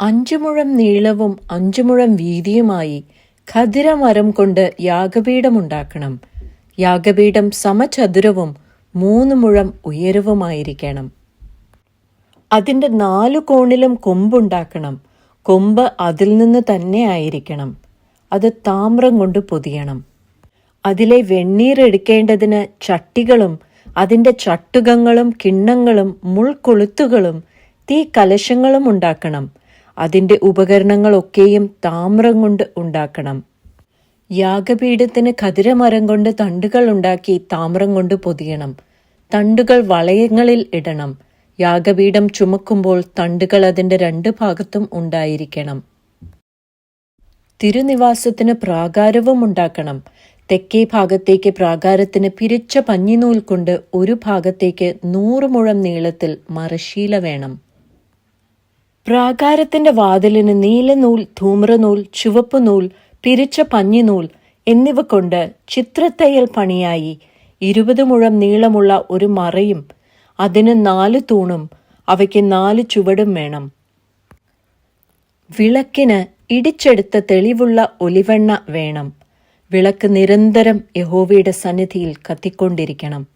അഞ്ചു മുഴം നീളവും അഞ്ചു മുഴം വീതിയുമായി ഖദിരമരം കൊണ്ട് യാഗപീഠമുണ്ടാക്കണം. യാഗപീഠം സമചതുരവും മൂന്ന് മുഴം ഉയരവുമായിരിക്കണം. അതിന്റെ നാലു കോണിലും കൊമ്പുണ്ടാക്കണം. കൊമ്പ് അതിൽ നിന്ന് തന്നെ ആയിരിക്കണം. അത് താമ്രം കൊണ്ട് പൊതിയണം. അതിലെ വെണ്ണീർ എടുക്കേണ്ടതിന് ചട്ടികളും അതിന്റെ ചട്ടുകങ്ങളും കിണ്ണങ്ങളും മുൾക്കൊളുത്തുകളും തീ കലശങ്ങളും ഉണ്ടാക്കണം അതിന്റെ ഉപകരണങ്ങളൊക്കെയും താമ്രം കൊണ്ട് ഉണ്ടാക്കണം. യാഗപീഠത്തിന് ഖതിരമരം കൊണ്ട് തണ്ടുകൾ ഉണ്ടാക്കി താമ്രം കൊണ്ട് പൊതിയണം. തണ്ടുകൾ വളയങ്ങളിൽ ഇടണം. യാഗപീഠം ചുമക്കുമ്പോൾ തണ്ടുകൾ അതിന്റെ രണ്ട് ഭാഗത്തും ഉണ്ടായിരിക്കണം. തിരുനിവാസത്തിന് പ്രാകാരവും ഉണ്ടാക്കണം. തെക്കേ ഭാഗത്തേക്ക് പ്രാകാരത്തിന് പിരിച്ച പഞ്ഞിനൂൽ കൊണ്ട് ഒരു ഭാഗത്തേക്ക് നൂറ് മുഴം നീളത്തിൽ മറശീല വേണം. പ്രാകാരത്തിന്റെ വാതിലിന് നീലനൂൽ ധൂമ്രനൂൽ ചുവപ്പ് നൂൽ പിരിച്ച പഞ്ഞിനൂൽ എന്നിവ കൊണ്ട് ചിത്രത്തയ്യൽ പണിയായി. ഇരുപത് മുഴം നീളമുള്ള ഒരു മറയും അതിന് നാല് തൂണും അവയ്ക്ക് നാല് ചുവടും വേണം. വിളക്കിന് ഇടിച്ചെടുത്ത തെളിവുള്ള ഒലിവെണ്ണ വേണം. വിളക്ക് നിരന്തരം യഹോവയുടെ സന്നിധിയിൽ കത്തിക്കൊണ്ടിരിക്കണം.